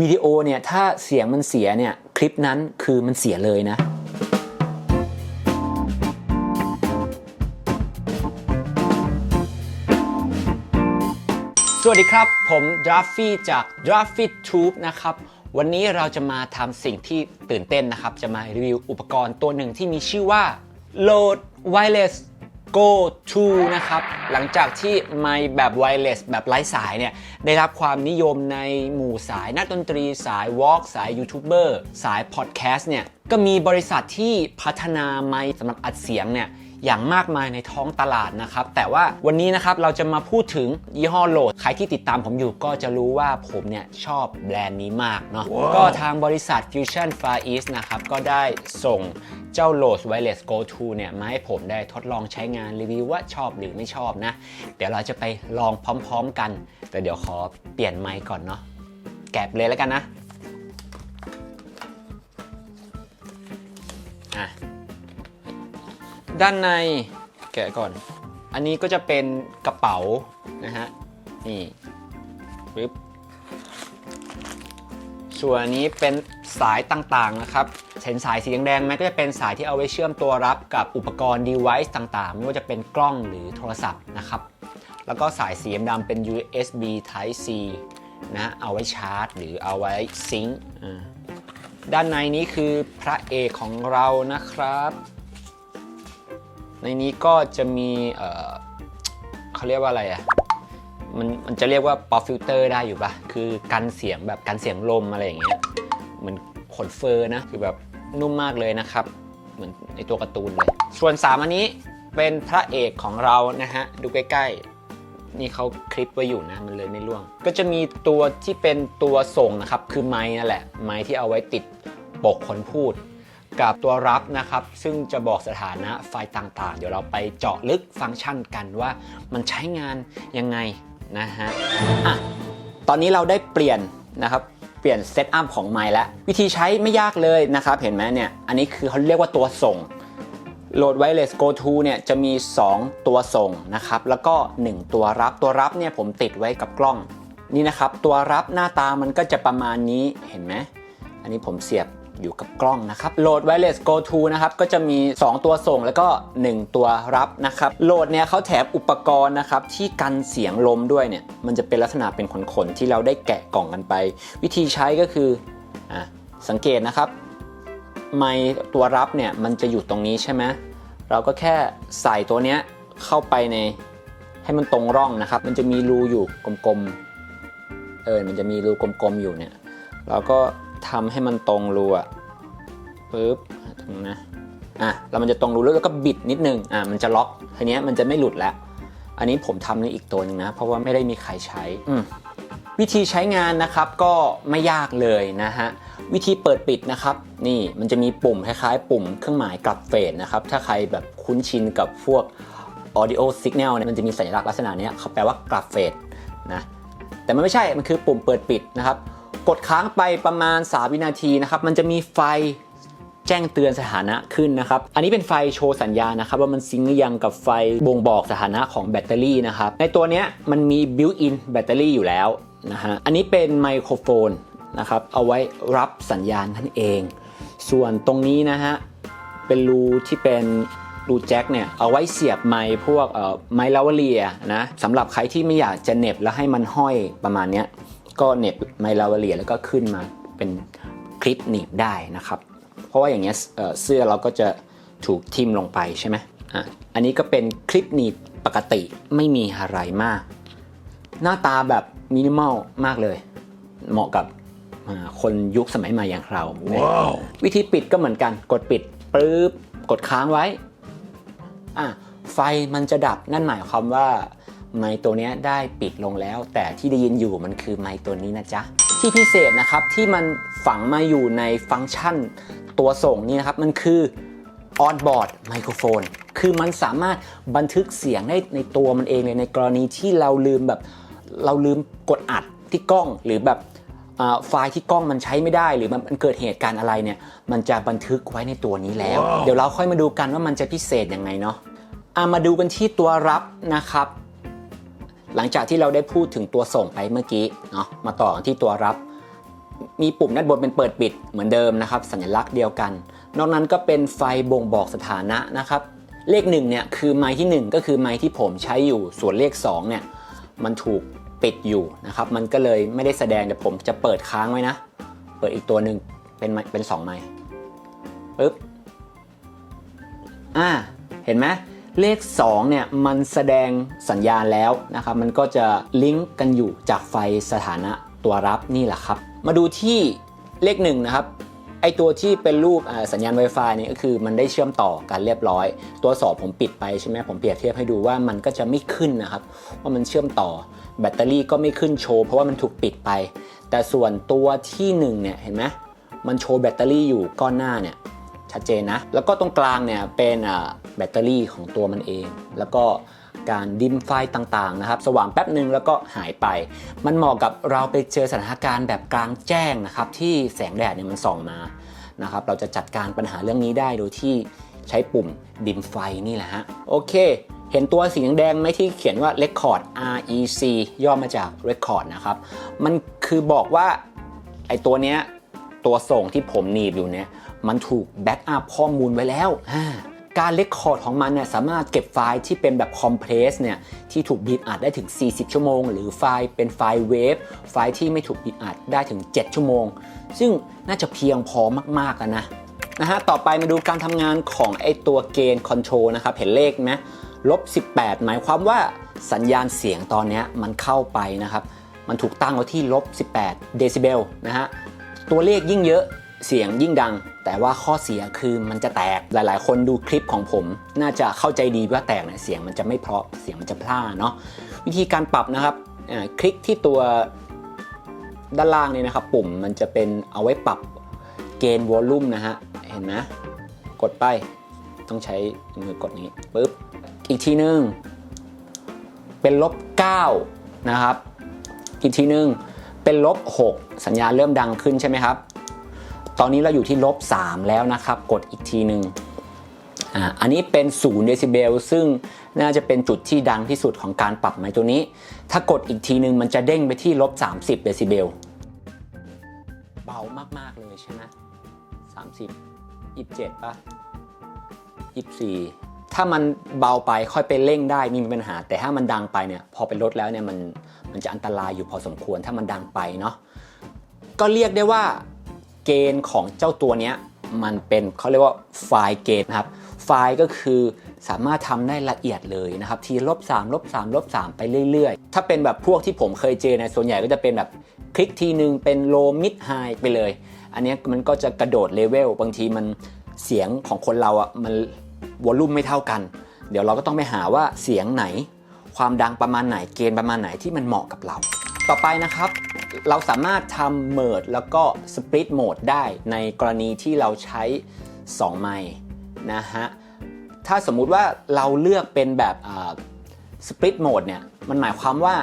วิดีโอเนี่ยถ้าเสียงมันเสียเนี่ยคลิปนั้นคือมันเสียเลยนะสวัสดีครับ ผม d r a f f y จาก d r a f f y Tube นะครับ วันนี้เราจะมาทำสิ่งที่ตื่นเต้นนะครับ จะมารีวิวอุปกรณ์ตัวหนึ่งที่มีชื่อว่า Load Wireless Go 2 นะครับ หลังจากที่ไมค์แบบไวเลสแบบไร้สายเนี่ย ได้รับความนิยมในหมู่สายนักดนตรีสายวอล์กสายยูทูบเบอร์สายพอดแคสต์เนี่ย ก็มีบริษัทที่พัฒนาไมค์สำหรับอัดเสียงเนี่ย อย่างมากมายในท้องตลาดนะครับ แต่ว่าวันนี้นะครับเราจะมาพูดถึงยี่ห้อโหลด ใครที่ติดตามผมอยู่ก็จะรู้ว่าผมเนี่ยชอบแบรนด์นี้มากเนาะก็ทางบริษัท Fusion Far East นะครับ ก็ได้ส่งเจ้าโหลด Wireless Go 2เนี่ยมาให้ผมได้ทดลองใช้งานรีวิวว่าชอบหรือไม่ชอบนะ เดี๋ยวเราจะไปลองพร้อมๆกัน แต่เดี๋ยวขอเปลี่ยนไมค์ก่อนเนาะ แกะเลยแล้วกันนะ อะ ด้านในแกะก่อน อันนี้ก็จะเป็นกระเป๋านะฮะ นี่ปึ๊บส่วนนี้เป็นสายต่างๆนะครับเห็นสายสีแดงๆไหมก็จะเป็นสายที่เอาไว้เชื่อมตัวรับกับอุปกรณ์ device ต่างๆ ไม่ว่าจะเป็นกล้องหรือโทรศัพท์นะครับ แล้วก็สายสีดำเป็น USB Type C นะเอาไว้ชาร์จ หรือเอาไว้ซิงค์ด้านในนี้คือพระเอกของเรานะครับ ในนี้ก็จะมีเออเขาเรียกว่าอะไรอะ่ะมันมันจะเรียกว่าป๊อปฟิลเตอร์ได้อยู่ปะคือกันเสียงแบบกันเสียงลมอะไรอย่างเงี้ยเหมือนขนเฟอร์นะคือแบบนุ่มมากเลยนะครับ เหมือนในตัวการ์ตูนเลย ส่วน 3 อันนี้เป็นพระเอกของเรานะฮะ ดูใกล้ๆ นี่เขาคลิปไว้อยู่นะ มันเลยไม่ร่วง ก็จะมีตัวที่เป็นตัวส่งนะครับ คือไม้นั่นแหละ ไม้ที่เอาไว้ติดปกคนพูด กับตัวรับนะครับ ซึ่งจะบอกสถานะไฟล์ต่างๆ เดี๋ยวเราไปเจาะลึกฟังก์ชันกันว่ามันใช้งานยังไงนะฮะอะตอนนี้เราได้เปลี่ยนนะครับเปลี่ยนเซตอัพของไมค์แล้ว วิธีใช้ไม่ยากเลยนะครับ เห็นไหมเนี่ย อันนี้คือเขาเรียกว่าตัวส่งโหลด Wireless Go To เนี่ยจะมี 2 ตัวส่งนะครับ แล้วก็ 1 ตัวรับตัวรับเนี่ยผมติดไว้กับกล้องนี่นะครับ ตัวรับหน้าตามันก็จะประมาณนี้เห็นไหมอันนี้ผมเสียบ อยู่กับกล้องนะครับโหลด Wireless Go To นะครับก็จะมี 2 ตัวส่งแล้วก็ 1 ตัวรับนะครับโหลดเนี่ยเขาแถมอุปกรณ์นะครับที่กันเสียงลมด้วยเนี่ยมันจะเป็นลักษณะเป็นขนๆที่เราได้แกะกล่องกันไป วิธีใช้ก็คืออสังเกตนะครับไมค์ตัวรับเนี่ยมันจะอยู่ตรงนี้ใช่ไหมเราก็แค่ใส่ตัวเนี้ยเข้าไปในให้มันตรงร่องนะครับ มันจะมีรูอยู่กลมๆ เออ มันจะมีรูกลมๆ อยู่เนี่ย เราก็ ทำให้มันตรงรูอะปึ๊บตรงนะอะแล้วมันจะตรงรูแล้วก็บิดนิดนึงอะมันจะล็อกทีเนี้ยมันจะไม่หลุดแล้ว อันนี้ผมทำในอีกตัวหนึ่งนะ เพราะว่าไม่ได้มีใครใช้อืวิธีใช้งานนะครับก็ไม่ยากเลยนะฮะวิธีเปิดปิดนะครับนี่มันจะมีปุ่มคล้ายๆ ปุ่มเครื่องหมายกลับเฟสนะครับถ้าใครแบบคุ้นชินกับพวก audio signal เนี่ยมันจะมีสัญลักษณ์ลักษณะเนี้ยเขาแปลว่ากลับเฟสนะแต่มันไม่ใช่มันคือปุ่มเปิดปิดนะครับ กดค้างไปประมาณ 3 วินาทีนะครับ มันจะมีไฟแจ้งเตือนสถานะขึ้นนะครับ อันนี้เป็นไฟโชว์สัญญาณนะครับ ว่ามันซิงหรือยังกับไฟบ่งบอกสถานะของแบตเตอรี่นะครับ ในตัวเนี้ยมันมี built-in แบตเตอรี่อยู่แล้วนะฮะ อันนี้เป็นไมโครโฟนนะครับ เอาไว้รับสัญญาณนั่นเอง ส่วนตรงนี้นะฮะ เป็นรูที่เป็นรูแจ็คเนี่ยเอาไว้เสียบไม้พวกเอ่อไม้ลาวเลียนะสำหรับใครที่ไม่อยากจะเหน็บแล้วให้มันห้อยประมาณเนี้ย ก็เหน็บไม้ลาวเลียแล้วก็ขึ้นมาเป็นคลิปหนีบได้นะครับ เพราะว่าอย่างเงี้ยเอ่อเสื้อเราก็จะถูกทิ่มลงไปใช่ไหมอะอันนี้ก็เป็นคลิปหนีบปกติไม่มีอะไรมาก หน้าตาแบบมินิมอลมากเลย เหมาะกับอ่าคนยุคสมัยใหม่อย่างเราวิธีปิดก็เหมือนกัน กดปิดปึ๊บกดค้างไว้อะไฟมันจะดับนั่นหมายความว่า ไมค์ตัวเนี้ยได้ปิดลงแล้ว แต่ที่ได้ยินอยู่มันคือไมค์ตัวนี้นะจ๊ะ ที่พิเศษนะครับที่มันฝังมาอยู่ในฟังก์ชันตัวส่งนี่นะครับ มันคือ on-board ไมโครโฟน คือมันสามารถบันทึกเสียงได้ในตัวมันเองเลยในกรณีที่เราลืมแบบเราลืมกดอัดที่กล้องหรือแบบอ่าไฟล์ที่กล้องมันใช้ไม่ได้หรือมันมันเกิดเหตุการณ์อะไรเนี่ย มันจะบันทึกไว้ในตัวนี้แล้ว เดี๋ยวเราค่อยมาดูกันว่ามันจะพิเศษยังไงเนาะอะมาดูกันที่ตัวรับนะครับ หลังจากที่เราได้พูดถึงตัวส่งไปเมื่อกี้เนาะมาต่อที่ตัวรับ มีปุ่มด้านบนเป็นเปิดปิดเหมือนเดิมนะครับ สัญลักษณ์เดียวกัน นอกนั้นก็เป็นไฟบ่งบอกสถานะนะครับ เลข1เนี่ยคือไม้ที่ 1 ก็คือไม้ที่ผมใช้อยู่ส่วนเลข2เนี่ยมันถูกปิดอยู่นะครับ มันก็เลยไม่ได้แสดงแต่ผมจะเปิดค้างไว้นะ เปิดอีกตัวหนึ่งเป็นไมค์เป็น2ไม้ปึ๊บอ่าเห็นไหม เลข2เนี่ยมันแสดงสัญญาณแล้วนะครับมันก็จะลิงก์กันอยู่จากไฟสถานะตัวรับนี่แหละครับ มาดูที่เลข1นะครับไอตัวที่เป็นรูปสัญญาณ Wi-Fi เนี่ยก็คือมันได้เชื่อมต่อกันเรียบร้อย ตัวสอบผมปิดไปใช่ไหมผมเปรียบเทียบให้ดูว่ามันก็จะไม่ขึ้นนะครับว่ามันเชื่อมต่อแบตเตอรี่ก็ไม่ขึ้นโชว์เพราะว่ามันถูกปิดไป แต่ส่วนตัวที่1เนี่ยเห็นไหมมันโชว์แบตเตอรี่อยู่ก้อนหน้าเนี่ย ชัดเจนนะ แล้วก็ตรงกลางเนี่ยเป็นแบตเตอรี่ของตัวมันเอง แล้วก็การดิมไฟต่างๆนะครับ สว่างแป๊บหนึ่งแล้วก็หายไป มันเหมาะกับเราไปเจอสถานการณ์แบบกลางแจ้งนะครับ ที่แสงแดดเนี่ยมันส่องมานะครับ เราจะจัดการปัญหาเรื่องนี้ได้โดยที่ใช้ปุ่มดิมไฟนี่แหละฮะโอเค เห็นตัวสีแดงไหมที่เขียนว่า Record REC ย่อมาจาก Record นะครับ มันคือบอกว่าไอตัวเนี้ยตัวส่งที่ผมหนีบอยู่เนี่ย มันถูกแบ็กอัพข้อมูลไว้แล้วอ่าการเลคคอร์ดของมันเนี่ยสามารถเก็บไฟล์ที่เป็นแบบคอมเพรสเนี่ยที่ถูกบีบอัดได้ถึง 40 ชั่วโมง หรือไฟล์เป็นไฟล์เวฟไฟล์ที่ไม่ถูกบีบอัดได้ถึง 7 ชั่วโมง ซึ่งน่าจะเพียงพอมากๆแล้วนะนะฮะต่อไปมาดูการทำงานของไอตัวเกณฑ์คอนโทรลนะครับ เห็นเลขไหมลบ 18 หมายความว่าสัญญาณเสียงตอนเนี้ยมันเข้าไปนะครับ มันถูกตั้งไว้ที่ลบ 18 เดซิเบลนะฮะตัวเลขยิ่งเยอะ เสียงยิ่งดัง แต่ว่าข้อเสียคือมันจะแตกหลาย ๆ คนดูคลิปของผม น่าจะเข้าใจดีว่าแตกเนี่ยเสียงมันจะไม่เพราะเสียงมันจะพล่าเนาะวิธีการปรับนะครับคลิกที่ตัวด้านล่างนี่นะครับปุ่มมันจะเป็นเอาไว้ปรับเกณฑ์วอลลุ่มนะฮะเห็นไหมกดไปต้องใช้มือกดนี้ปึ๊บอีกทีนึงเป็นลบ9นะครับอีกทีนึงเป็นลบ 6 สัญญาณเริ่มดังขึ้นใช่ไหมครับ ตอนนี้เราอยู่ที่ลบ3แล้วนะครับ กดอีกทีหนึ่งอ่าอันนี้เป็น0เดซิเบลซึ่งน่าจะเป็นจุดที่ดังที่สุดของการปรับไมค์ตัวนี้ ถ้ากดอีกทีหนึ่งมันจะเด้งไปที่ลบ30เดซิเบลเบามาก ๆ เลยใช่ไหม30 27ป่ะ24ถ้ามันเบาไปค่อยไปเร่งได้มีปัญหา แต่ถ้ามันดังไปเนี่ยพอเป็นลดแล้วเนี่ยมันมันจะอันตรายอยู่พอสมควรถ้ามันดังไปเนาะก็เรียกได้ว่า เกณฑ์ของเจ้าตัวเนี้ยมันเป็นเขาเรียกว่าไฟล์เกณฑ์นะครับ ไฟล์ก็คือสามารถทำได้ละเอียดเลยนะครับ ทีลบ3ลบ3ลบ3ไปเรื่อยๆ ถ้าเป็นแบบพวกที่ผมเคยเจอในส่วนใหญ่ก็จะเป็นแบบคลิกทีนึงเป็นโลมิดไฮไปเลย อันนี้มันก็จะกระโดดเลเวล บางทีมันเสียงของคนเราอะมันวอลลุ่มไม่เท่ากัน เดี๋ยวเราก็ต้องไปหาว่าเสียงไหน ความดังประมาณไหนเกณฑ์ประมาณไหนที่มันเหมาะกับเรา ต่อไปนะครับ เราสามารถทำเมิร์ดแล้วก็สป l ิ t โหมดได้ในกรณีที่เราใช้ 2 ไมค์นะฮะ ถ้าสมมุติว่าเราเลือกเป็นแบบสป l ิ t โหมดเนี่ย มันหมายความว่า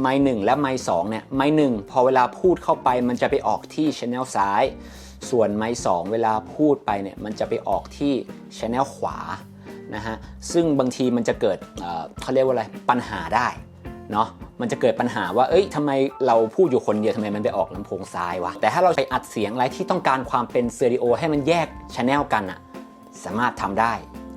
ไมค์หนึ่งและไมค์สองเนี่ย ไมค์หนึ่งพอเวลาพูดเข้าไปมันจะไปออกที่ช anel ซ้าย ส่วนไมค์สองเวลาพูดไปเนี่ยมันจะไปออกที่ช anel ขวานะฮะ ซึ่งบางทีมันจะเกิดเขาเรียกว่าอะไรปัญหาได้ เนาะมันจะเกิดปัญหาว่า เอ้ยทำไมเราพูดอยู่คนเดียวทำไมมันไปออกลำโพงซ้ายวะ แต่ถ้าเราไปอัดเสียงอะไรที่ต้องการความเป็นสเตอริโอให้มันแยกช anel กันอะสามารถทำได้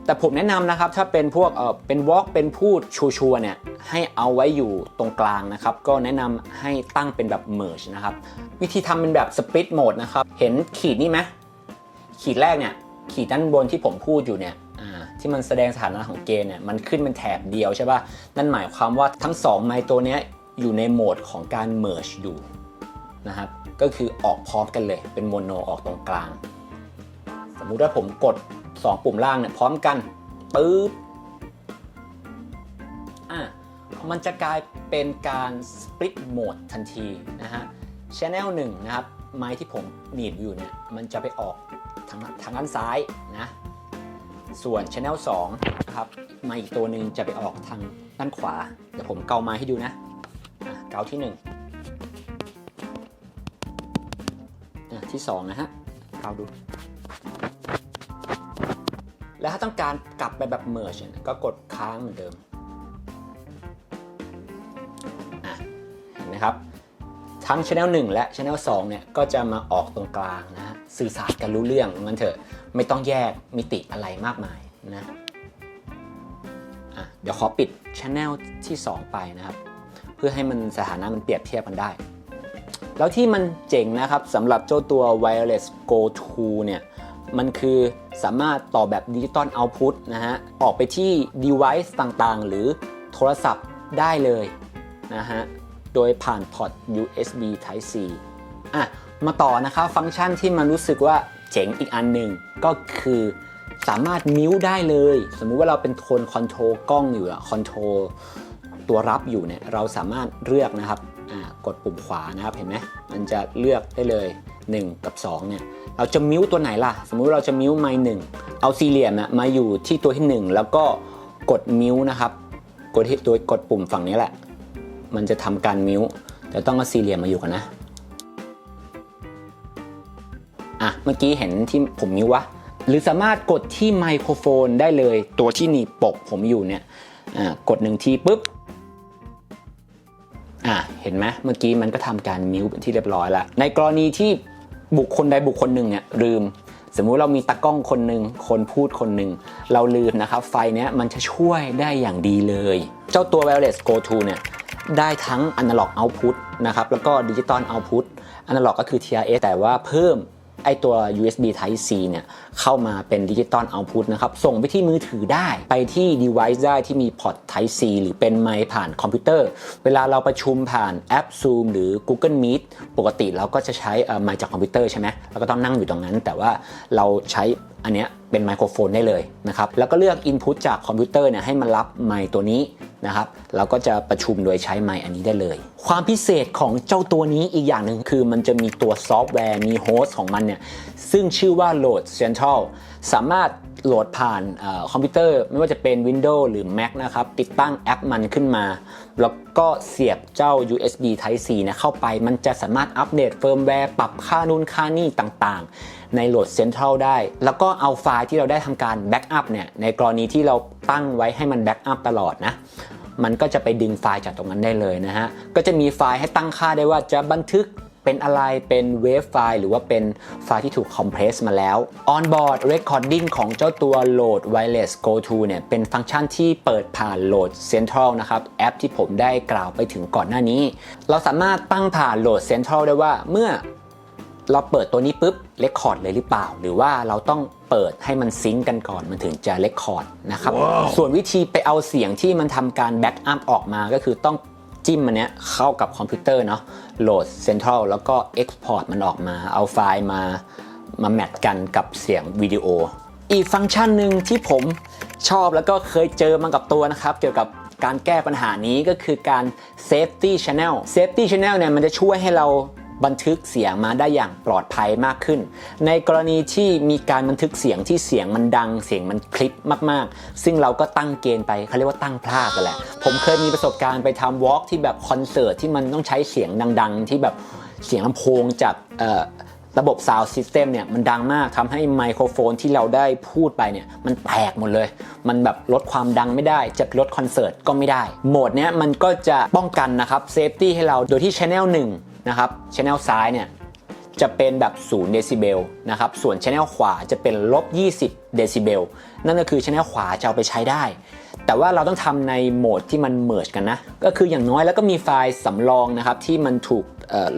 แต่ผมแนะนำนะครับ ถ้าเป็นพวกเออเป็นวอล์กเป็นพูดชัวร์เนี่ย ให้เอาไว้อยู่ตรงกลางนะครับ ก็แนะนำให้ตั้งเป็นแบบ merge นะครับ วิธีทำเป็นแบบ split mode นะครับ เห็นขีดนี่ไหม ขีดแรกเนี่ย ขีดด้านบนที่ผมพูดอยู่เนี่ย ที่มันแสดงสถานะของเกณฑ์เนี่ยมันขึ้นเป็นแถบเดียวใช่ป่ะนั่นหมายความว่าทั้ง 2 ไมค์ตัวนี้อยู่ในโหมดของการ merge อยู่นะครับก็คือออกพร้อมกันเลยเป็นโมโนออกตรงกลาง สมมุติว่าผมกด 2 ปุ่มล่างเนี่ยพร้อมกันปึ๊บอะมันจะกลายเป็นการ split mode ทันทีนะฮะ channel 1 นะครับ ไม้ที่ผมหนีบอยู่เนี่ย มันจะไปออกทางทางด้านซ้ายนะ ส่วน channel 2นะครับม้อีกตัวหนึ่งจะไปออกทางด้านขวา เดี๋ยวผมเกาม้ให้ดูนะเกาที่1อะที่ 2 นะฮะเกาดู แล้วถ้าต้องการกลับไปแบบ merge ก็กดค้างเหมือนเดิมเห็นไหมครับ ทั้ง Channel 1 และ Channel 2เนี่ยก็จะมาออกตรงกลางนะฮะสื่อสารกันรู้เรื่องงั้นเถอะไม่ต้องแยกมิติอะไรมากมายนะอะเดี๋ยวขอปิด Channel ที่ 2 ไปนะครับ เพื่อให้มันสถานะมันเปรียบเทียบกันได้ แล้วที่มันเจ๋งนะครับสำหรับเจ้าตัว Wireless Go 2 เนี่ยมันคือสามารถต่อแบบดิจิตอลเอาพุตนะฮะ ออกไปที่ device ต่างๆ หรือโทรศัพท์ได้เลยนะฮะ โดยผ่านพอร์ต USB Type C อะ มาต่อนะครับฟังก์ชันที่มันรู้สึกว่าเจ๋งอีกอันหนึ่งก็คือสามารถมิวได้เลย สมมุติว่าเราเป็นคนคอนโทรลกล้องอยู่อะคอนโทรลตัวรับอยู่เนี่ยเราสามารถเลือกนะครับกดปุ่มขวานะครับเห็นไหมมันจะเลือกได้เลย 1 กับ 2 เนี่ย เราจะมิวตัวไหนล่ะ สมมุติเราจะมิวไมหนึ่งเอาสี่เหลี่ยมนะมาอยู่ที่ตัวที่ 1 แล้วก็กดมิวนะครับ กดที่ตัวกดปุ่มฝั่งนี้แหละ มันจะทำการมิวแต่ต้องเอาสี่เหลี่ยมมาอยู่กันนะ อะ เมื่อกี้เห็นที่ผมมิววะ หรือสามารถกดที่ไมโครโฟนได้เลย ตัวที่หนีบปกผมอยู่เนี่ย อะกดหนึ่งทีปุ๊บ อะ เห็นไหมเมื่อกี้มันก็ทำการมิวเป็นที่เรียบร้อยล้วในกรณีที่บุคคลใดบุคคลหนึ่งเนี่ยลืมสมมุติเรามีตากล้องคนหนึ่งคนพูดคนหนึ่ง เราลืมนะครับ ไฟเนี้ยมันจะช่วยได้อย่างดีเลย เจ้าตัว Wireless Go To เนี่ยได้ทั้ง Analog Output นะครับแล้วก็ Digital Output Analog ก็คือ TRS แต่ว่าเพิ่มไอตัว USB Type C เนี่ยเข้ามาเป็น Digital Output นะครับส่งไปที่มือถือได้ไปที่ device ได้ที่มีพอร์ต Type C หรือเป็นไมค์ผ่านคอมพิวเตอร์ เวลาเราประชุมผ่านแอป Zoom หรือ Google Meet ปกติเราก็จะใช้ไมค์จากคอมพิวเตอร์ใช่ไหมเราก็ต้องนั่งอยู่ตรงนั้น แต่ว่าเราใช้อันเนี้ยเป็นไมโครโฟนได้เลยนะครับแล้วก็เลือก Input จากคอมพิวเตอร์เนี่ยให้มันรับไมค์ตัวนี้ นะครับเราก็จะประชุมโดยใช้ไมค์อันนี้ได้เลย ความพิเศษของเจ้าตัวนี้อีกอย่างหนึ่งคือมันจะมีตัวซอฟต์แวร์มีโฮสต์ของมันเนี่ยซึ่งชื่อว่า Load Central สามารถโหลดผ่านอคอมพิวเตอร์ ไม่ว่าจะเป็น Windows หรือ Mac นะครับ ติดตั้งแอปมันขึ้นมา แล้วก็เสียบเจ้า USB Type C นะเข้าไป มันจะสามารถอัปเดตเฟิร์มแวร์ ปรับค่านู่นค่านี่ต่างๆ ในโหลด Central ได้ แล้วก็เอาไฟล์ที่เราได้ทำการแบ็กอัพเนี่ยในกรณีที่เราตั้งไว้ให้มันแบ็กอัพตลอดนะมันก็จะไปดึงไฟล์จากตรงนั้นได้เลยนะฮะ ก็จะมีไฟล์ให้ตั้งค่าได้ว่าจะบันทึกเป็นอะไร เป็นเวฟไฟล์หรือว่าเป็นไฟล์ที่ถูกคอมเพรสมาแล้ว Onboard Recording ของเจ้าตัว Load Wireless Go To เนี่ย เป็นฟังก์ชันที่เปิดผ่าน Load Central นะครับ แอปที่ผมได้กล่าวไปถึงก่อนหน้านี้ เราสามารถตั้งผ่าน Load Central ได้ว่าเมื่อ เราเปิดตัวนี้ปุ๊บเลคคอร์ดเลยหรือเปล่า หรือว่าเราต้องเปิดให้มันซิงก์กันก่อนมันถึงจะเลคคอร์ดนะครับ ส่วนวิธีไปเอาเสียงที่มันทำการแบ็กอัพออกมาก็คือต้องจิ้มมันเนี้ยเข้ากับคอมพิวเตอร์เนาะโหลดเซ็นทรัลแล้วก็เอ็กซ์พอร์ตมันออกมาเอาไฟล์มามาแมทกันกับเสียงวิดีโอ อีกฟังก์ชันหนึ่งที่ผมชอบแล้วก็เคยเจอมากับตัวนะครับ เกี่ยวกับการแก้ปัญหานี้ก็คือการ safety channel safety channel เนี่ยมันจะช่วยให้เรา บันทึกเสียงมาได้อย่างปลอดภัยมากขึ้น ในกรณีที่มีการบันทึกเสียงที่เสียงมันดัง เสียงมันคลิปมากๆ ซึ่งเราก็ตั้งเกณฑ์ไปเขาเรียกว่าตั้งพลาดกันแหละ ผมเคยมีประสบการณ์ไปทำวอล์กที่แบบคอนเสิร์ตที่มันต้องใช้เสียงดัง ๆ ที่แบบเสียงลำโพงจากระบบ Sound System เนี่ยมันดังมากทำให้ไมโครโฟนที่เราได้พูดไปเนี่ยมันแตกหมดเลย มันแบบลดความดังไม่ได้ จะลดคอนเสิร์ตก็ไม่ได้ โหมดเนี้ยมันก็จะป้องกันนะครับเซฟตี้ให้เราโดยที่ Channel 1 นะครับชแนลซ้ายเนี่ยจะเป็นแบบ0เดซิเบลนะครับ ส่วนชแนลขวาจะเป็นลบ20เดซิเบลนั่นก็คือชแนลขวาจะเอาไปใช้ได้ แต่ว่าเราต้องทำในโหมดที่มันเมิร์จกันนะ ก็คืออย่างน้อยแล้วก็มีไฟล์สำรองนะครับที่มันถูก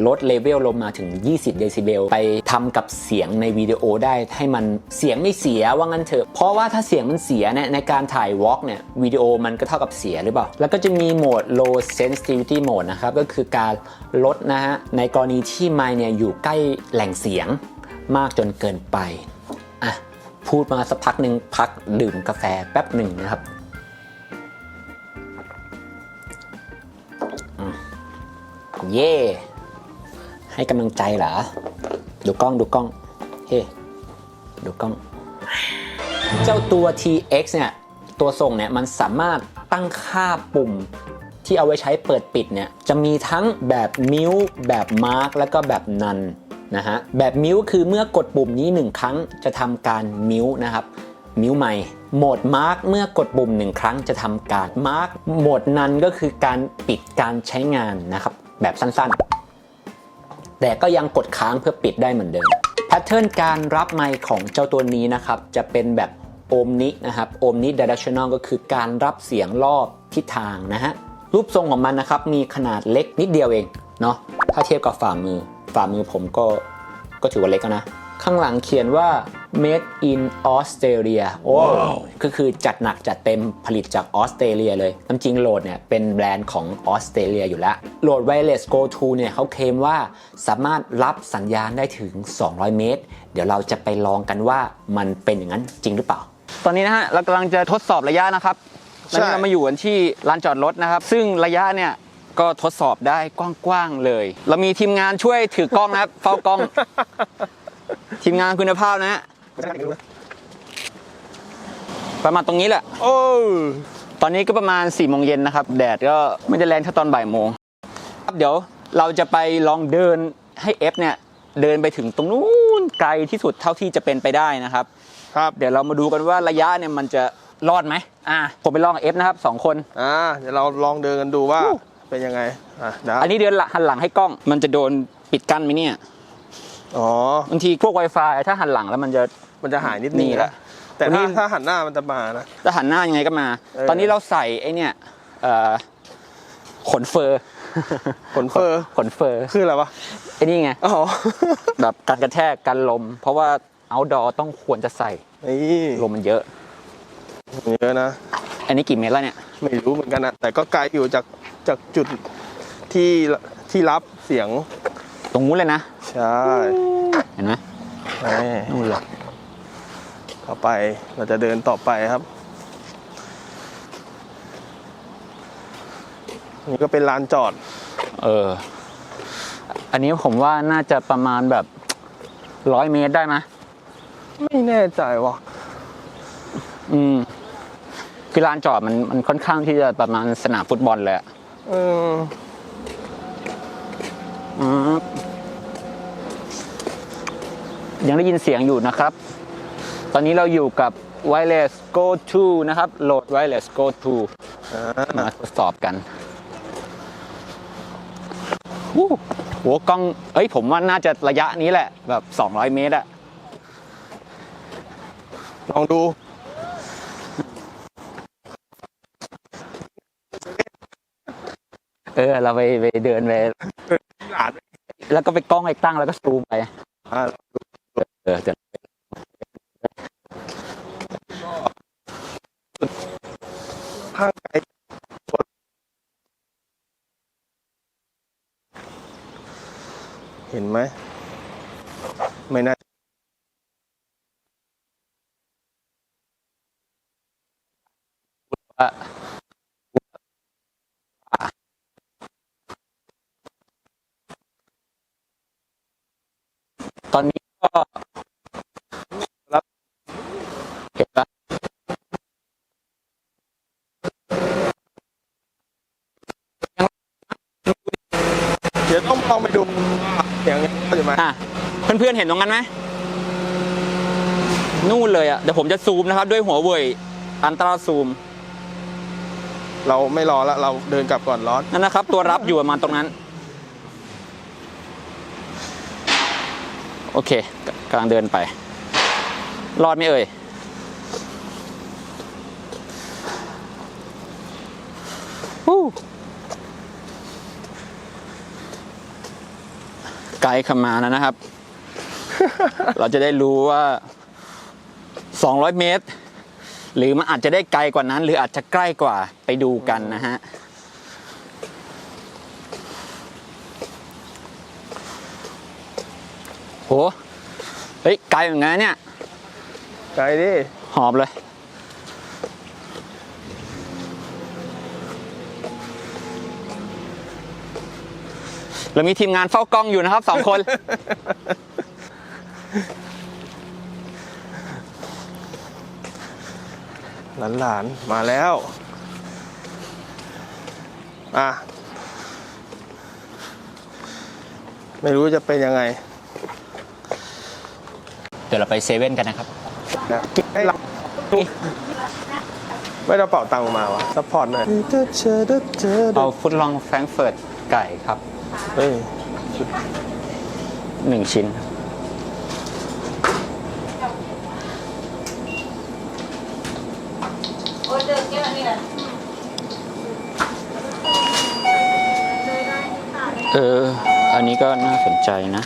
ลดเลเวลลงมาถึง 20 เดซิเบล ไปทำกับเสียงในวิดีโอได้ให้มันเสียงไม่เสียว่างั้นเถอะ เพราะว่าถ้าเสียงมันเสียเนี่ยในการถ่ายวอล์กเนี่ยวิดีโอมันก็เท่ากับเสียหรือเปล่า แล้วก็จะมีโหมด low sensitivity mode นะครับ ก็คือการลดนะฮะ ในกรณีที่ไมเนี่ยอยู่ใกล้แหล่งเสียงมากจนเกินไปอะพูดมาสักพักหนึ่งพักดื่มกาแฟแป๊บหนึ่งนะครับเย่ ให้กำลังใจเหรอ ดูกล้องดูกล้อง เฮ้ ดูกล้อง เจ้าตัว TX เนี่ย ตัวส่งเนี่ย มันสามารถตั้งค่าปุ่มที่เอาไว้ใช้เปิดปิดเนี่ย จะมีทั้งแบบมิวแบบมาร์กแล้วก็แบบนันนะฮะ แบบมิวคือเมื่อกดปุ่มนี้ 1 ครั้งจะทำการมิวนะครับมิวใหม่โหมดมาร์กเมื่อกดปุ่มหนึ่งครั้งจะทำการมาร์กโหมดนันก็คือการปิดการใช้งานนะครับ แบบสั้น แต่ก็ยังกดค้างเพื่อปิดได้เหมือนเดิมแพทเทิร์นการรับไมค์ของเจ้าตัวนี้นะครับ จะเป็นแบบโอมนินะครับโอมนิดิเรกชันอลก็คือการรับเสียงรอบทิศทางนะฮะรูปทรงของมันนะครับมีขนาดเล็กนิดเดียวเองเนาะถ้าเทียบกับฝ่ามือฝ่ามือผมก็ก็ถือว่าเล็กนะ ข้างหลังเขียนว่า made in Australia โอ้ก็คือจัดหนักจัดเต็มผลิตจากออสเตรเลียเลยน้ำจริงโหลดเนี่ยเป็นแบรนด์ของออสเตรเลียอยู่แล้ว โหลด Wireless Go To เนี่ยเขาเคลมว่าสามารถรับสัญญาณได้ถึง 200 เมตร เดี๋ยวเราจะไปลองกันว่ามันเป็นอย่างนั้นจริงหรือเปล่า ตอนนี้นะฮะเรากำลังจะทดสอบระยะนะครับตอนนี้เรามาอยู่กันที่ลานจอดรถนะครับ ซึ่งระยะเนี่ยก็ทดสอบได้กว้างๆเลย เรามีทีมงานช่วยถือกล้องนะครับ เฝ้ากล้อง ทีมงานคุณภาพนะฮะประมาณตรงนี้แหละ โอ้ตอนนี้ก็ประมาณ4ี่โมงเย็นนะครับ แดดก็ไม่ได้แรงเท่าตอนบ่ายโมงครับเดี๋ยวเราจะไปลองเดินให้เอฟเนี่ยเดินไปถึงตรงนู้นไกลที่สุดเท่าที่จะเป็นไปได้นะครับ ครับ เดี๋ยวเรามาดูกันว่าระยะเนี่ยมันจะรอดไหมอ่าผมไปลองกับเอฟนะครับสองคนอ่าเดี๋ยวเราลองเดินกันดูว่าเป็นยังไงอะเดี๋ยวอันนี้เดินหลังหันหลังให้กล้อง มันจะโดนปิดกั้นไหมเนี่ย อ๋อบางทีพวก Wi-Fi ถ้าหันหลังแล้วมันจะ มันจะหายนิดนี่นึงแหละ แต่วันนี้ถ้าถ้าหันหน้ามันจะมานะ จะหันหน้ายังไงก็มา เออ ตอนนี้เราใส่ไอเนี่ยเอ่อขนเฟอร์ ขนเฟอร์ขนเฟอร์คืออะไรวะไอ้นี่ไง อ๋อ แบบการกระแทกกันลม เพราะว่า outdoor ต้องควรจะใส่นี่ลมมันเยอะ เยอะนะ อันนี้กี่เมตรแล้วเนี่ย ไม่รู้เหมือนกันนะแต่ก็ไกลอยู่จากจากจุดที่ที่รับเสียง ตรงนู้นเลยนะ ใช่เห็นไหมนี่นู่นเลยต่อไปเราจะเดินต่อไปครับ นี่ก็เป็นลานจอด เออ อันนี้ผมว่าน่าจะประมาณแบบร้อยเมตรได้ไหมไม่แน่ใจว่ะ อืม คือลานจอดมันมันค่อนข้างที่จะประมาณสนามฟุตบอลเลยอะเอออืม ยังได้ยินเสียงอยู่นะครับ ตอนนี้เราอยู่กับ Wireless Go 2 นะครับ โหลด Wireless Go 2อ่ามาทดสอบกันวู้โหกล้อง เอ้ย ผมว่าน่าจะระยะนี้แหละ แบบ 200 เมตรอะลองดูเออ เราไปไปเดินไปหลาน แล้วก็ไปกล้องไอ้ตั้งแล้วก็ซูมไปอ่าเออเดี๋ยวข้างไกลเห็นไหม ไม่น่าว่า อนๆเห็นตรงนั้นไหมนู่นเลยอะเดี๋ยวผมจะซูมนะครับ ด้วยหัวเว่ยอันตราซูม เราไม่รอแล้วเราเดินกลับก่อนร้อนนั่นนะครับ ตัวรับอยู่ประมาณตรงนั้น โอเคกกำลังเดินไป รอดไหมเอ่ยฮู้ไกลเข้ามาแล้วนะครับ เราจะได้รู้ว่า 200 เมตร หรือมันอาจจะได้ไกลกว่านั้น หรืออาจจะใกล้กว่าไปดูกันนะฮะโหเฮ้ยไกลเหมือนกันนะเนี่ยไกลดิหอบเลยเรามีทีมงานเฝ้ากล้องอยู่นะครับสองคน หลานหลานๆ มาแล้ว อะ ไม่รู้จะเป็นยังไง เดี๋ยวเราไปเซเว่นกันนะครับนะให้เราไม่ได้เป่าตังค์มาวะซัพพอร์ตหน่อยเอาฟุตลองแฟรงก์เฟิร์ตไก่ครับ เฮ้ยหนึ่งชิ้นโอ้เจอแก้วนี่แหละ เออ อันนี้ก็น่าสนใจนะ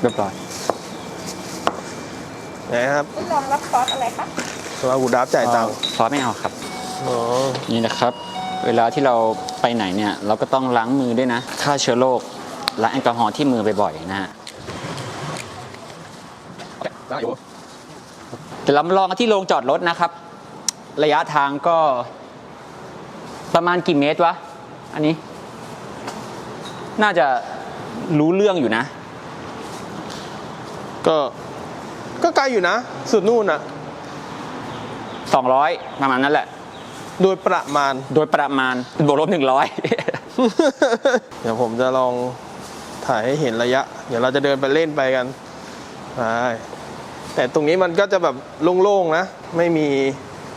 เรียบร้อยนะครับทดลองรับซอสอะไรคะเราหูดับจ่ายตังค์ซอสไม่เอาครับ อ๋อ นี่นะครับ เวลาที่เรา ไปไหนเนี่ยเราก็ต้องล้างมือด้วยนะฆ่าเชื้อโรคล้างแอลกอฮอล์ที่มือบ่อยๆนะฮะได้อยู่เดี๋ยวเรามาลองกันที่โรงจอดรถนะครับ ระยะทางก็ประมาณกี่เมตรวะ อันนี้ น่าจะรู้เรื่องอยู่นะ ก็ก็ไกลอยู่นะ สุดนู่นอะ200ประมาณนั้นแหละ โดยประมาณ โดยประมาณบวกลบ100 เดี๋ยวผมจะลองถ่ายให้เห็นระยะ เดี๋ยวเราจะเดินไปเล่นไปกันใช่แต่ตรงนี้มันก็จะแบบโล่งๆนะ ไม่มี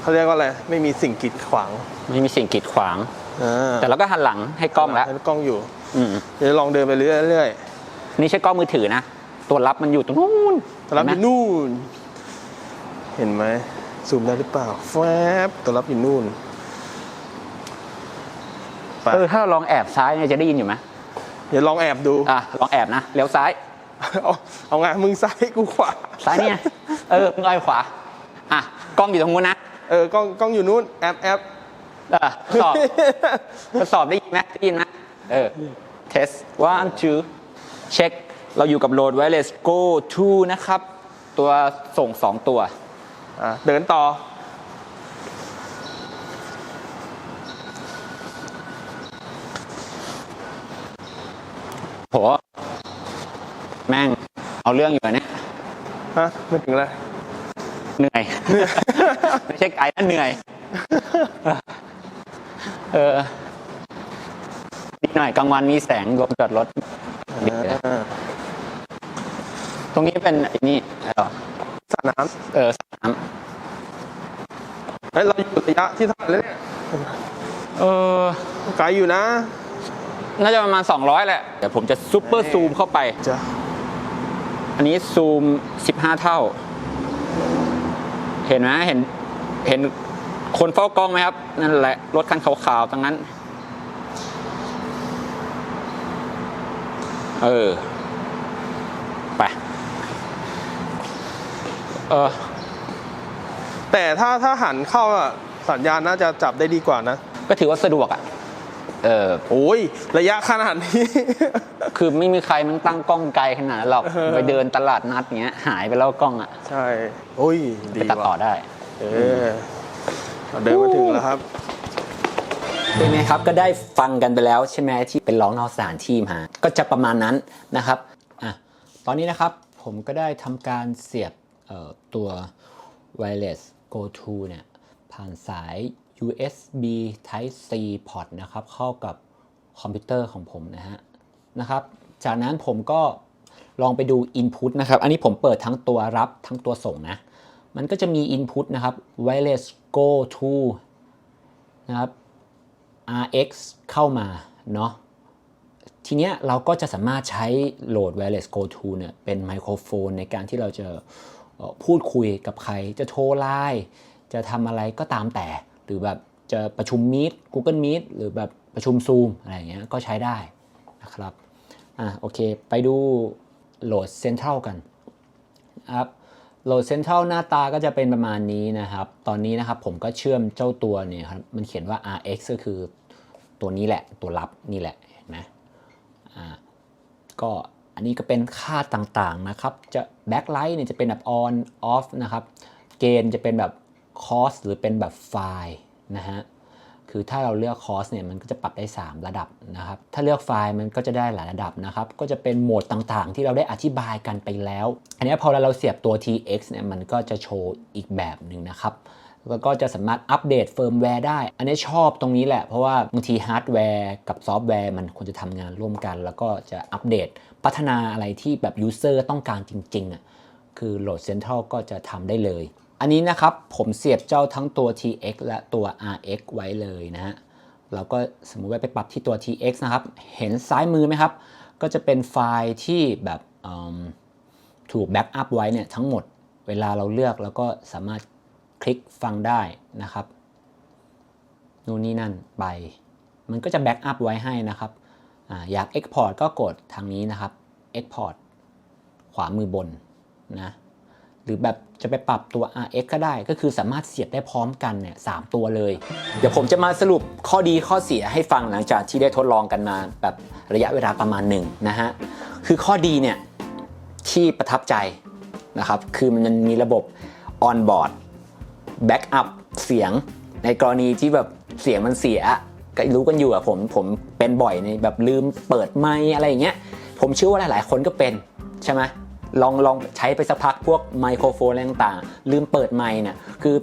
เขาเรียกว่าอะไร ไม่มีสิ่งกีดขวางไม่มีสิ่งกีดขวาง อ่าแต่เราก็หันหลังให้กล้องแล้วกล้องอยู่ อืมเดี๋ยวลองเดินไปเรื่อยนี่ใช่กล้องมือถือนะ ตัวรับมันอยู่ตรงนู้นๆตัวรับอยู่นู่น เห็นไหมซูมได้หรือเปล่า แฟบตัวรับอยู่นู่น ไป เออถ้าเราลองแอบซ้ายเนี่ยจะได้ยินอยู่ไหมเดี๋ยวลองแอบดู อะลองแอบนะเลี้ยวซ้าย เอาเอาไงมึงซ้ายกูขวาซ้ายเนี่ยเออมึงเอาไปขวาอะกล้องอยู่ตรงนู้นนะเออกล้องกล้องอยู่นู่นแอบแอบเออทดสอบทดสอบได้ยินไหมได้ยินไหมเออ test one two เช็คเราอยู่กับ Load Wireless Go 2นะครับ ตัวส่ง2ตัว อะเดินต่อ โหแม่งเอาเรื่องอยู่อะเนี่ยฮะไม่ถึงเลยเหนื่อย ไม่ใช่ไกลนะเหนื่อย เออนิดหน่อยกลางวันมีแสงลมจอดรถ ตรงนี้เป็นไอ้นี่อะไรหรอสระน้เออสนามำเฮ้ยเราอยู่ระยะที่เท่าไหร่แล้วเนี่ย เออ ไกลอยู่นะ น่าจะประมาณ 200 แหละ เดี๋ยวผมจะซุปเปอร์ซูมเข้าไปจะอันนี้ซูม 15 เท่า เห็นไหมเห็น เห็นคนเฝ้ากล้องไหมครับ นั่นแหละ รถคันขาวๆตรงนั้น เออ ไป เออ แต่ถ้าถ้าหันเข้าอะสัญญาณน่าจะจับได้ดีกว่านะ ก็ถือว่าสะดวกอะ เออ โอ้ยระยะขนาดนี้ คือไม่มีใครมันตั้งกล้องไกลขนาดนั้นหรอกเออไปเดินตลาดนัดเงี้ย หายไปแล้วกล้องอะ ใช่ โอ้ย ดีไปตัดต่อว่ะได้ เออเราเดินมาถึงแล้วครับ เป็นไงครับก็ได้ฟังกันไปแล้วใช่ไหมที่เป็นร้องนอกสถานที่มาก็จะประมาณนั้นนะครับอะตอนนี้นะครับผมก็ได้ทำการเสียบเอ่อตัว wireless go to เนี่ยผ่านสาย USB Type C port นะครับ เข้ากับคอมพิวเตอร์ของผมนะฮะนะครับ จากนั้นผมก็ลองไปดู Input นะครับ อันนี้ผมเปิดทั้งตัวรับทั้งตัวส่งนะ มันก็จะมี Input นะครับ wireless go to นะครับ RX เข้ามาเนาะทีเนี้ยเราก็จะสามารถใช้โหลด Wireless Go To เนี่ยเป็นไมโครโฟนในการที่เราจะพูดคุยกับใคร จะโทรไลน์จะทำอะไรก็ตามแต่ หรือแบบจะประชุม Meet Google Meet หรือแบบประชุม Zoom อะไรอย่างเงี้ยก็ใช้ได้นะครับอะโอเค ไปดูโหลด Central กันนะครับโหลดเซ็นทรัลหน้าตาก็จะเป็นประมาณนี้นะครับ ตอนนี้นะครับผมก็เชื่อมเจ้าตัวเนี่ยครับมันเขียนว่า RX ก็คือตัวนี้แหละตัวรับนี่แหละเห็นไหมอ่าก็อันนี้ก็เป็นค่าต่างๆนะครับ จะ backlight เนี่ยจะเป็นแบบ on off นะครับ เกณฑ์จะเป็นแบบ cost หรือเป็นแบบไฟล์นะฮะคือถ้าเราเลือกคอร์สเนี่ยมันก็จะปรับได้ 3 ระดับนะครับ ถ้าเลือกไฟล์มันก็จะได้หลายระดับนะครับ ก็จะเป็นโหมดต่างๆ ที่เราได้อธิบายกันไปแล้ว อันนี้พอเราเสียบตัว TX เนี่ยมันก็จะโชว์อีกแบบหนึ่งนะครับแล้วก็จะสามารถอัปเดตเฟิร์มแวร์ได้ อันนี้ชอบตรงนี้แหละ เพราะว่าบางทีฮาร์ดแวร์กับซอฟต์แวร์มันควรจะทำงานร่วมกัน แล้วก็จะอัปเดตพัฒนาอะไรที่แบบยูเซอร์ต้องการจริงๆอะคือ Load Central ก็จะทำได้เลย อันนี้นะครับผมเสียบเจ้าทั้งตัว TX และตัว RX ไว้เลยนะฮะแล้วก็สมมุติว่าไปปรับที่ตัว TX นะครับ เห็นซ้ายมือไหมครับ ก็จะเป็นไฟล์ที่แบบถูกแบ็กอัพไว้เนี่ยทั้งหมดเวลาเราเลือกแล้วก็สามารถคลิกฟังได้นะครับนู่นนี่นั่นไป มันก็จะแบ็กอัพไว้ให้นะครับอาอยาก Export ก็กดทางนี้นะครับ Export ขวามือบนนะ หรือแบบจะไปปรับตัว RX ก็ได้ ก็คือสามารถเสียบได้พร้อมกันเนี่ยสามตัวเลย เดี๋ยวผมจะมาสรุปข้อดีข้อเสียให้ฟังหลังจากที่ได้ทดลองกันมาแบบระยะเวลาประมาณหนึ่งนะฮะ คือข้อดีเนี่ยที่ประทับใจนะครับ คือมันมีระบบ on board backup เสียงในกรณีที่แบบเสียงมันเสียก็รู้กันอยู่อะผมผมเป็นบ่อยในแบบลืมเปิดไมค์อะไรอย่างเงี้ย ผมเชื่อว่าหลาย ๆ คนก็เป็นใช่ไหม ลองลองใช้ไปสักพักพวกไมโครโฟนอะไรต่างๆ ลืมเปิดไมค์เนี่ยคือ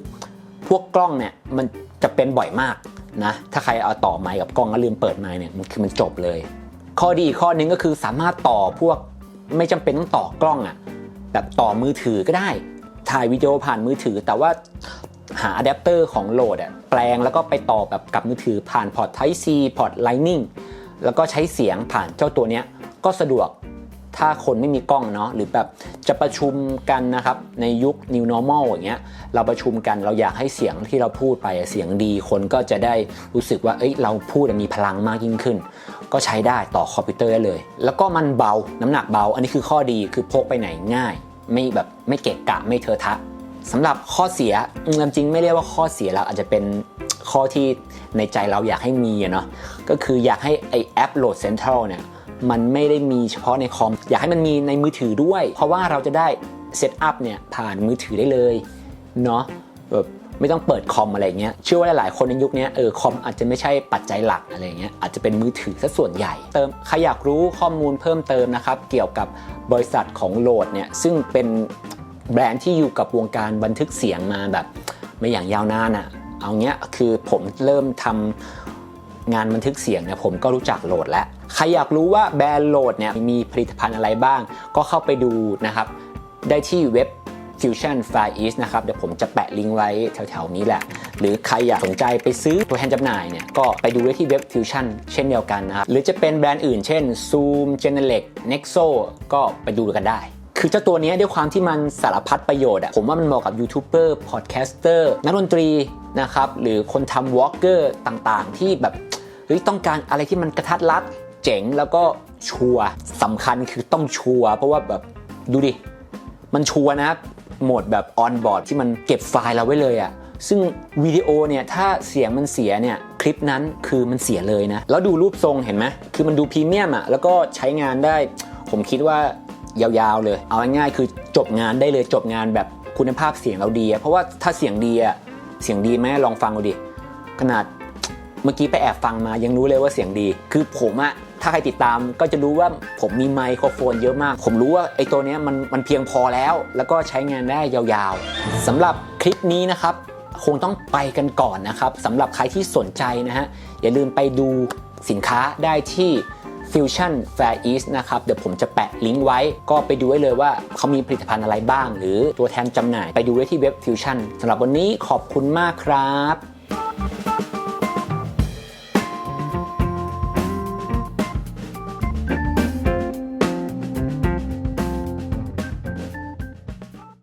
พวกกล้องเนี่ยมันจะเป็นบ่อยมากนะถ้าใครเอาต่อไมค์กับกล้องแล้วลืมเปิดไมค์เนี่ยมันคือมันจบเลย ข้อดีข้อนึงก็คือสามารถต่อพวกไม่จำเป็นต้องต่อกล้องอะแบบต่อมือถือก็ได้ถ่ายวิดีโอผ่านมือถือ แต่ว่าหาอะแดปเตอร์ของโหลดอะแปลงแล้วก็ไปต่อแบบกับมือถือผ่านพอร์ต Type C พอร์ต Lightning แล้วก็ใช้เสียงผ่านเจ้าตัวเนี้ยก็สะดวก ถ้าคนไม่มีกล้องเนาะหรือแบบจะประชุมกันนะครับในยุค New Normal อย่างเงี้ยเราประชุมกันเราอยากให้เสียงที่เราพูดไปเสียงดีคนก็จะได้รู้สึกว่าเอ้ยเราพูดมีพลังมากยิ่งขึ้น ก็ใช้ได้ต่อคอมพิวเตอร์ได้เลย แล้วก็มันเบาน้ำหนักเบา อันนี้คือข้อดีคือพกไปไหนง่าย ไม่แบบไม่เกะกะไม่เทอะทะสำหรับข้อเสียอืมจริงๆไม่เรียกว่าข้อเสียแล้วอาจจะเป็นข้อที่ในใจเราอยากให้มีเนาะก็คืออยากให้ไอแอป Load Central เนี่ย มันไม่ได้มีเฉพาะในคอม อยากให้มันมีในมือถือด้วย เพราะว่าเราจะได้เซตอัพเนี่ยผ่านมือถือได้เลยเนาะแบบไม่ต้องเปิดคอมอะไรเงี้ย เชื่อว่าหลายๆคนในยุคนี้เออคอมอาจจะไม่ใช่ปัจจัยหลักอะไรเงี้ยอาจจะเป็นมือถือซะส่วนใหญ่ เติมใครอยากรู้ข้อมูลเพิ่มเติมนะครับ เกี่ยวกับบริษัทของโหลดเนี่ยซึ่งเป็นแบรนด์ที่อยู่กับวงการบันทึกเสียงมาแบบไม่อย่างยาวนานอะ่ะเอาเงี้ยคือผมเริ่มทำ งานบันทึกเสียงเนี่ยผมก็รู้จักโหลดแล้ว ใครอยากรู้ว่าแบรนด์โหลดเนี่ยมีผลิตภัณฑ์อะไรบ้าง ก็เข้าไปดูนะครับ ได้ที่เว็บ Fusion Far East นะครับเดี๋ยวผมจะแปะลิงก์ไว้แถวๆนี้แหละ หรือใครอยากสนใจไปซื้อตัวแทนจำหน่ายเนี่ยก็ไปดูได้ที่เว็บ Fusion เช่นเดียวกันนะครับ หรือจะเป็นแบรนด์อื่นเช่น Zoom Genelec Nexo ก็ไปดูกันได้ คือเจ้าตัวนี้ด้วยความที่มันสารพัดประโยชน์อะผมว่ามันเหมาะกับยูทูบเบอร์พอดแคสเตอร์นักดนตรี นะครับหรือคนทำวอล์กเกอร์ต่างๆ ที่แบบเฮ้ยต้องการอะไรที่มันกระทัดรัดเจ๋งแล้วก็ชัวร์สำคัญคือต้องชัวร์เพราะว่าแบบดูดิ มันชัวร์นะครับโหมดแบบออนบอร์ดที่มันเก็บไฟล์เราไว้เลยอะซึ่งวิดีโอเนี่ยถ้าเสียงมันเสียเนี่ยคลิปนั้นคือมันเสียเลยนะ แล้วดูรูปทรงเห็นไหมคือมันดูพรีเมียมอะแล้วก็ใช้งานได้ ผมคิดว่ายาวๆเลย เอาง่ายๆคือจบงานได้เลยจบงานแบบคุณภาพเสียงเราดีเพราะว่าถ้าเสียงดีอะ เสียงดีไหมลองฟังดูดิ ขนาดเมื่อกี้ไปแอบฟังมายังรู้เลยว่าเสียงดี คือผมอะถ้าใครติดตามก็จะรู้ว่าผมมีไมโครโฟนเยอะมาก ผมรู้ว่าไอ้ตัวนี้มันมันเพียงพอแล้ว แล้วก็ใช้งานได้ยาวๆสำหรับคลิปนี้นะครับ คงต้องไปกันก่อนนะครับสำหรับใครที่สนใจนะฮะอย่าลืมไปดูสินค้าได้ที่ Fusion Fair East นะครับเดี๋ยวผมจะแปะลิงก์ไว้ ก็ไปดูได้เลยว่าเขามีผลิตภัณฑ์อะไรบ้าง หรือตัวแทนจำหน่ายไปดูได้ที่เว็บ Fusion สำหรับวันนี้ขอบคุณมากครับ